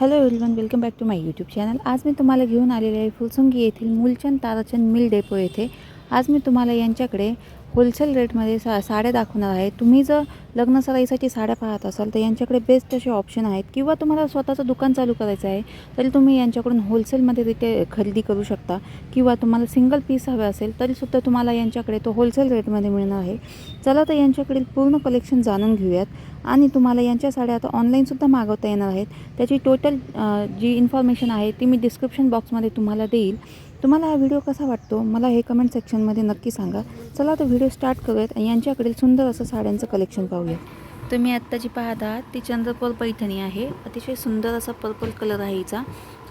Hello everyone welcome back to my YouTube channel आज मी तुम्हाला घेऊन आलेले आहे फुलसुंगी येथील मूलचंद ताराचंद मिल डेपो येथे. आज मी तुम्हाला यांच्याकडे होलसेल रेटमध्ये सा साड्या दाखवणार आहे. तुम्ही जर लग्न सराईसाठी साड्या पाहत असाल तर यांच्याकडे बेस्ट असे ऑप्शन आहेत. किंवा तुम्हाला स्वतःचं दुकान चालू करायचं आहे तरी तुम्ही यांच्याकडून होलसेलमध्ये रिटे खरेदी करू शकता. किंवा तुम्हाला सिंगल पीस हवे असेल तरीसुद्धा तुम्हाला यांच्याकडे तो होलसेल रेटमध्ये मिळणार आहे. चला तर यांच्याकडील पूर्ण कलेक्शन जाणून घेऊयात. आणि तुम्हाला यांच्या साड्या आता ऑनलाईनसुद्धा मागवता येणार आहेत. त्याची टोटल जी इन्फॉर्मेशन आहे ती मी डिस्क्रिप्शन बॉक्समध्ये तुम्हाला देईल. तुम्हाला हा व्हिडिओ कसा वाटतो? मला हे कमेंट सेक्शनमध्ये नक्की सांगा. चला तर व्हिडिओ स्टार्ट करूयात आणि यांच्याकडील सुंदर असं साड्यांचं कलेक्शन पाहूया. तुम्ही आत्ता जी पाहत आहात ती चंद्रपूर पैठणी आहे. अतिशय सुंदर असा पर्पल कलर आहे हिचा.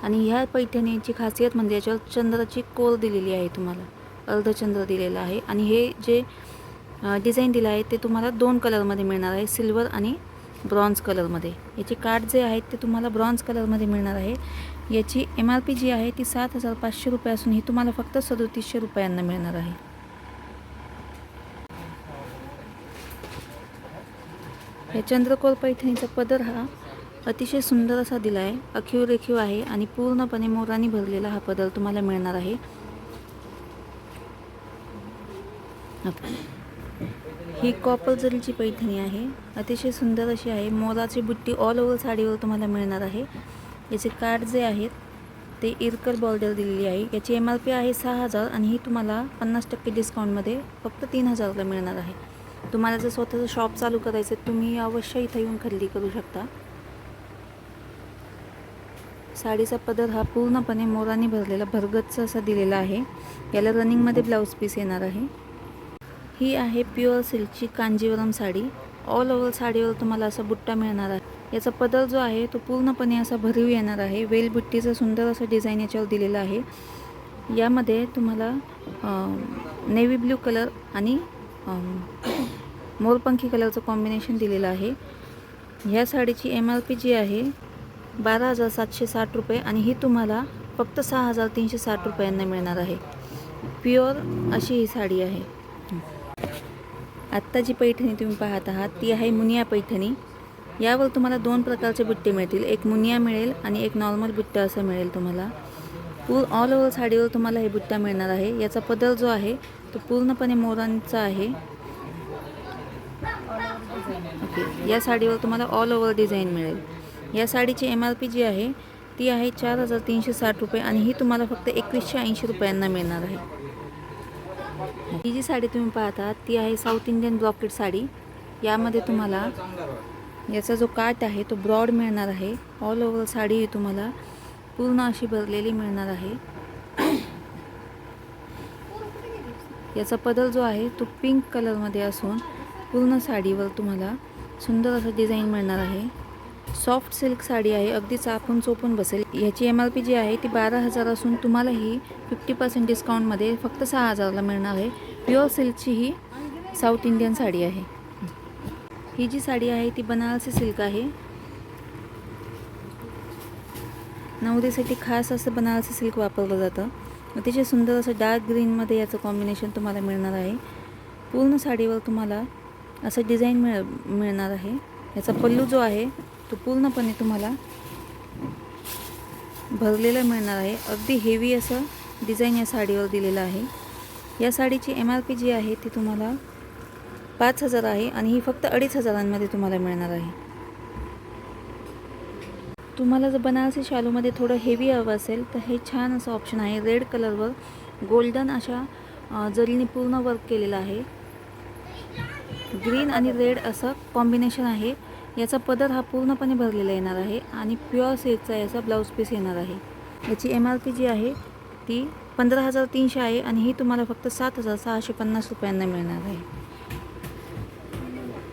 आणि ह्या पैठणीची खासियत म्हणजे याच्यावर चंद्राची कोर दिलेली आहे तुम्हाला. अर्धचंद्र दिलेला आहे. आणि हे जे डिझाईन दिलं आहे ते तुम्हाला दोन कलरमध्ये मिळणार आहे. सिल्वर आणि ब्रॉन्झ कलरमध्ये याचे कार्ड जे आहेत ते तुम्हाला ब्रॉन्झ कलरमध्ये मिळणार आहे. याची एम आर पी जी आहे ती सात हजार पाचशे रुपये असून ही तुम्हाला फक्त सदोतीसशे रुपयांना मिळणार आहे. या चंद्रकोर पैठणीचा पदर हा अतिशय सुंदर असा दिला आहे अखीव रेखीव आहे आणि पूर्णपणे मोराने भरलेला हा पदर तुम्हाला मिळणार आहे. ही कॉपर जरीची पैठणी आहे अतिशय सुंदर अशी आहे मोराची बुट्टी ऑल ओव्हर साडीवर तुम्हाला मिळणार आहे. याचे कार्ड जे आहेत ते इरकल बॉर्डर दिलेली आहे. याची एम आर पी आहे सहा हजार आणि ही तुम्हाला पन्नास टक्के डिस्काउंटमध्ये फक्त तीन हजारला मिळणार आहे. तुम्हाला जर स्वतःचं शॉप चालू करायचं तुम्ही अवश्य इथं येऊन खरेदी करू शकता. साडीचा पदर हा पूर्णपणे मोराने भरलेला भरगतचा असा दिलेला आहे. याला रनिंगमध्ये ब्लाऊज पीस येणार आहे. ही आहे प्युअर सिल्कची कांजीवरम साडी. ऑल ओव्हर साडीवर तुम्हाला असा बुट्टा मिळणार आहे. याचा पदर जो आहे तो पूर्णपणे असा भरीव येणार आहे. वेलबुट्टीचं सुंदर असं डिझाईन याच्यावर दिलेलं आहे. यामध्ये तुम्हाला नेव्ही ब्ल्यू कलर आणि मोरपंखी कलरचं कॉम्बिनेशन दिलेलं आहे. ह्या साडीची एम आर पी जी आहे बारा हजार सातशे साठ रुपये आणि ही तुम्हाला फक्त सहा हजार तीनशे साठ रुपयांना मिळणार आहे. प्युअर अशी ही साडी आहे. आत्ता जी पैठणी तुम्ही पाहत आहात ती आहे मुनिया पैठणी. यावर तुम्हाला दोन प्रकारचे बुट्टे मिळतील. एक मुनिया मिळेल आणि एक नॉर्मल बुट्टा असं मिळेल तुम्हाला. पूर ऑल ओव्हर साडीवर तुम्हाला हे बुट्टा मिळणार आहे. याचा पदर जो आहे तो पूर्णपणे मोरांचा आहे. ओके या साडीवर तुम्हाला ऑल ओव्हर डिझाईन मिळेल. या साडीची एम आर पी जी आहे ती आहे चार हजार तीनशे साठ रुपये आणि ही तुम्हाला फक्त एकवीसशे ऐंशी रुपयांना मिळणार आहे. ही जी साडी तुम्ही पाहता ती आहे साऊथ इंडियन ब्रॉकेट साडी. यामध्ये तुम्हाला याचा जो काट आहे तो ब्रॉड मिळणार आहे. ऑल ओव्हर साडी तुम्हाला पूर्ण अशी भरलेली मिळणार आहे. याचा पदर जो आहे तो पिंक कलरमध्ये असून पूर्ण साडीवर तुम्हाला सुंदर असं डिझाईन मिळणार आहे. सॉफ्ट सिल्क साडी आहे अगदी चापून चोपून बसेल. याची एम आर पी जी आहे ती बारा हजार असून तुम्हाला ही फिफ्टी पर्सेंट डिस्काउंटमध्ये फक्त सहा हजारला मिळणार आहे. प्युअर सिल्कची ही साऊथ इंडियन साडी आहे. ही जी साडी आहे ती बनारसी सिल्क आहे. नवरीसाठी खास असं बनारसी सिल्क वापरलं जातं. अतिशय सुंदर असं डार्क ग्रीनमध्ये याचं कॉम्बिनेशन तुम्हाला मिळणार आहे. पूर्ण साडीवर तुम्हाला असं डिझाईन मिळ मिळणार आहे. याचा पल्लू जो आहे तो पूर्णपणे तुम्हाला भरलेला मिळणार आहे. अगदी हेवी असं डिझाईन या साडीवर दिलेलं आहे. या साडीची एम आर पी जी आहे ती तुम्हाला पाच हजार आहे आणि ही फक्त अडीच हजारांमध्ये तुम्हाला मिळणार आहे. तुम्हाला जर बनारसी शालूमध्ये थोडं हेवी हवं असेल तर हे छान असं ऑप्शन आहे. रेड कलरवर गोल्डन अशा जरीने पूर्ण वर्क केलेलं आहे. ग्रीन आणि रेड असं कॉम्बिनेशन आहे. याचा पदर हा पूर्णपणे भरलेला येणार आहे आणि प्युअर सिल्कचा याचा ब्लाऊज पीस येणार आहे. याची एम आर पी जी आहे ती पंधरा हजार तीनशे आहे आणि ही तुम्हाला फक्त सात हजार सहाशे पन्नास रुपयांना मिळणार आहे.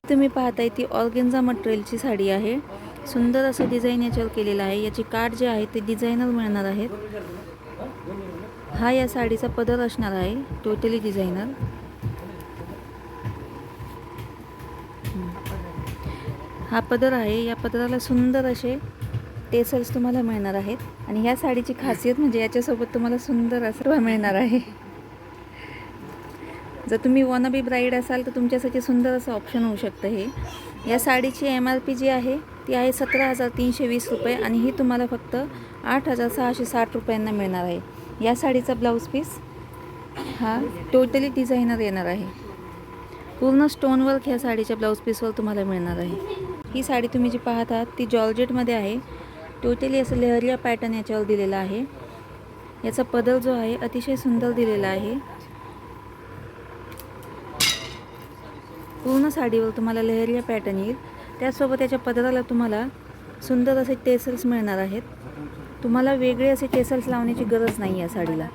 तुम्ही पाहताय ती ऑर्गेन्झा मटेरियलची साडी आहे. सुंदर असं डिझाईन याच्यावर केलेलं आहे. याची काठ जे आहे ते डिझायनर मिळणार आहेत. हा या साडीचा पदर असणार आहे. टोटली डिझायनर हा पदर आहे. या पदराला सुंदर असे टेसल्स तुम्हाला मिळणार आहेत. आणि ह्या साडीची खासियत म्हणजे याच्यासोबत तुम्हाला सुंदर असं मिळणार आहे. जर तुम्ही वन बी ब्राईड असाल तर तुमच्यासाठी सुंदर असं ऑप्शन होऊ शकतं हे. या साडीची एम आर पी जी आहे ती आहे सतरा हजार तीनशे वीस रुपये आणि ही तुम्हाला फक्त आठ हजार सहाशे साठ रुपयांना मिळणार आहे. या साडीचा ब्लाऊज पीस हा टोटली डिझायनर येणार आहे. पूर्ण स्टोनवर्क ह्या साडीच्या ब्लाऊज पीसवर तुम्हाला मिळणार आहे. ही साडी तुम्ही जी पाहत आहात ती जॉर्जेटमध्ये आहे. टोटली असं लेहरिया पॅटर्न याच्यावर दिलेला आहे. याचा पदर जो आहे अतिशय सुंदर दिलेला आहे. पूर्ण साडीवर तुम्हाला लेहरिया पॅटर्न येईल. त्याचसोबत त्याच्या पदराला तुम्हाला सुंदर असे टेसल्स मिळणार आहेत. तुम्हाला वेगळे असे टेसल्स लावण्याची गरज नाही या साडीला.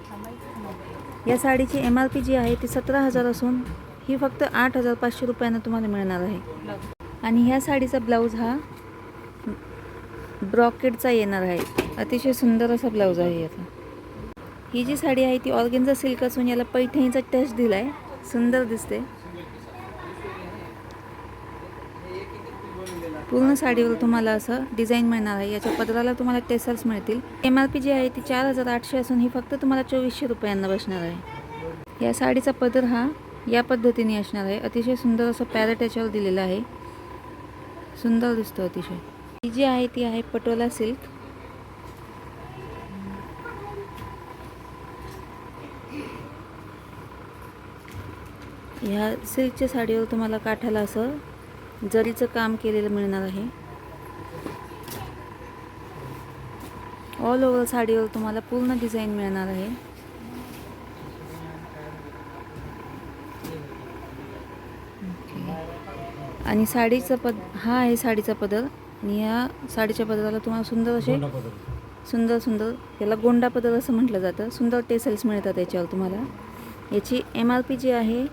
या साडीची एम आर पी जी आहे ती सतरा हजार असून ही फक्त आठ हजार पाचशे रुपयांना तुम्हाला मिळणार आहे. आणि ह्या साडीचा ब्लाऊज हा ब्रॉकेटचा येणार आहे. अतिशय सुंदर असा ब्लाऊज आहे याचा. ही जी साडी आहे ती ऑर्गेन्झा सिल्क असून याला पैठणीचा टच दिला आहे सुंदर दिसते. पूर्ण साडीवर तुम्हाला असं डिझाईन मिळणार आहे. याच्या पदराला तुम्हाला टेसल्स मिळतील. एम आर पी जी आहे ती चार हजार आठशे असून ही फक्त तुम्हाला चोवीसशे रुपयांना बसणार आहे. या साडीचा पदर हा या पद्धतीने असणार आहे. अतिशय सुंदर असं पॅरेट याच्यावर दिलेलं आहे. सुंदर दिसतो अतिशय. ही जी आहे ती आहे पटोला सिल्क ह्या सिल्कच्या साडीवर तुम्हाला काठाला असं जरीचं काम केलेलं मिळणार आहे. ऑल ओव्हर साडीवर तुम्हाला पूर्ण डिझाईन मिळणार आहे. आणि साडीचा पद हा आहे साडीचा पदर. आणि या साडीच्या पदराला तुम्हाला सुंदर असे सुंदर सुंदर याला गोंडा पदर असं म्हटलं जातं. सुंदर टेसल्स मिळतात याच्यावर तुम्हाला. याची एम आर पी जी आहे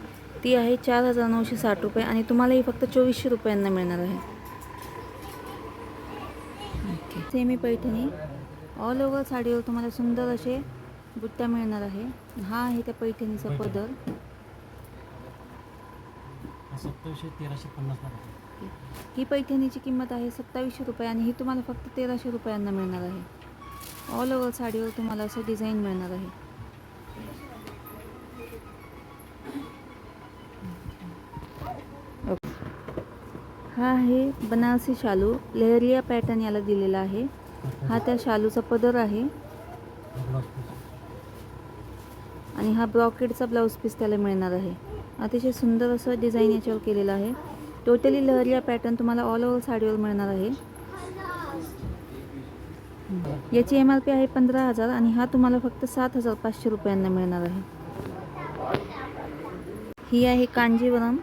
ती आहे चार हजार नऊशे साठ रुपये आणि तुम्हाला ही फक्त चोवीसशे रुपयांना मिळणार आहे. Okay. Semi Paithani all over साडीवर तुम्हाला सुंदर असे बुट्ट्या मिळणार आहे. हा आहे त्या पैठणीचा पदर. सत्तावीसशे तेराशे पन्नास ही पैठणीची किंमत आहे सत्तावीसशे रुपये आणि ही तुम्हाला फक्त तेराशे रुपयांना मिळणार आहे. ऑल ओव्हर साडीवर तुम्हाला असं डिझाईन मिळणार आहे. हा आहे बनारसी शालू. लेहरिया पॅटर्न याला दिलेला आहे. हा त्या शालूचा पदर आहे. आणि हा ब्रॉकेटचा ब्लाऊज पीस त्याला मिळणार आहे. अतिशय सुंदर असं डिझाईन याच्यावर केलेलं आहे. टोटली लहरिया पॅटर्न तुम्हाला ऑल ओव्हर साडीवर मिळणार आहे. याची एम आर पी आहे पंधरा हजार आणि हा तुम्हाला फक्त सात हजार पाचशे रुपयांना मिळणार आहे. ही आहे कांजीवरम.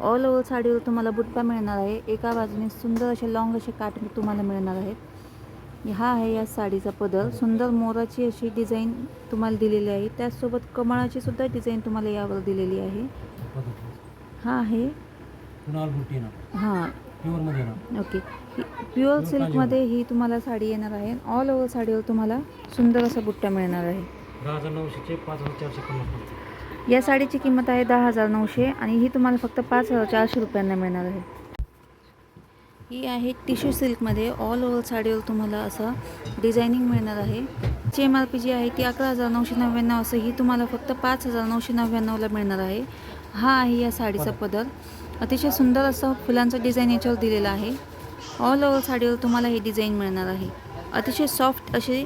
ऑल ओव्हर साडीवर तुम्हाला बुट्टा मिळणार आहे. एका बाजूने सुंदर असे लॉंग असे काट तुम्हाला मिळणार आहेत. हा आहे या साडीचा पदर. सुंदर मोराची अशी डिझाईन तुम्हाला दिलेली आहे. त्याचसोबत कमळाची सुद्धा डिझाईन तुम्हाला यावर दिलेली आहे. हा आहे. हां. ओके प्युअर सिल्कमध्ये ही तुम्हाला साडी येणार आहे. ऑल ओव्हर साडीवर तुम्हाला सुंदर असा बुट्टा मिळणार आहे. या साडीची किंमत आहे दहा हजार नऊशे आणि ही तुम्हाला फक्त पाच हजार चारशे रुपयांना मिळणार आहे. ही आहे टिश्यू सिल्कमध्ये ऑल ओव्हर साडीवर तुम्हाला असं डिझायनिंग मिळणार आहे. ची एम आर पी जी आहे ती अकरा हजार नऊशे नव्याण्णव असं ही तुम्हाला फक्त पाच हजार नऊशे नव्याण्णवला मिळणार आहे. हा आहे या साडीचा पदर अतिशय सुंदर असं फुलांचं डिझाईन याच्यावर दिलेलं आहे. ऑल ओव्हर साडीवर तुम्हाला ही डिझाईन मिळणार आहे. अतिशय सॉफ्ट अशी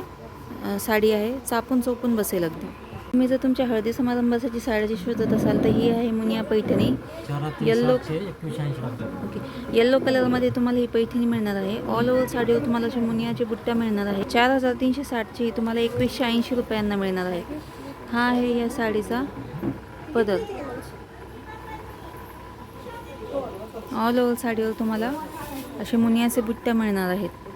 साडी आहे. चापून चोपून बसेल अगदी. तुम्ही जर तुमच्या हळदी समारंभासाठी साड्याची शोधत असाल तर ही आहे मुनिया पैठणी. लागतात ओके. येल्लो कलरमध्ये तुम्हाला ही पैठणी मिळणार आहे. ऑल ओव्हर साडीवर तुम्हाला अशा मुनियाची बुट्ट्या मिळणार आहे चार हजार तीनशे साठची ही तुम्हाला एकवीसशे ऐंशी रुपयांना मिळणार आहे. हा आहे या साडीचा पदर. ऑल ओव्हर साडीवर तुम्हाला असे मुनियाचे बुट्ट्या मिळणार आहेत.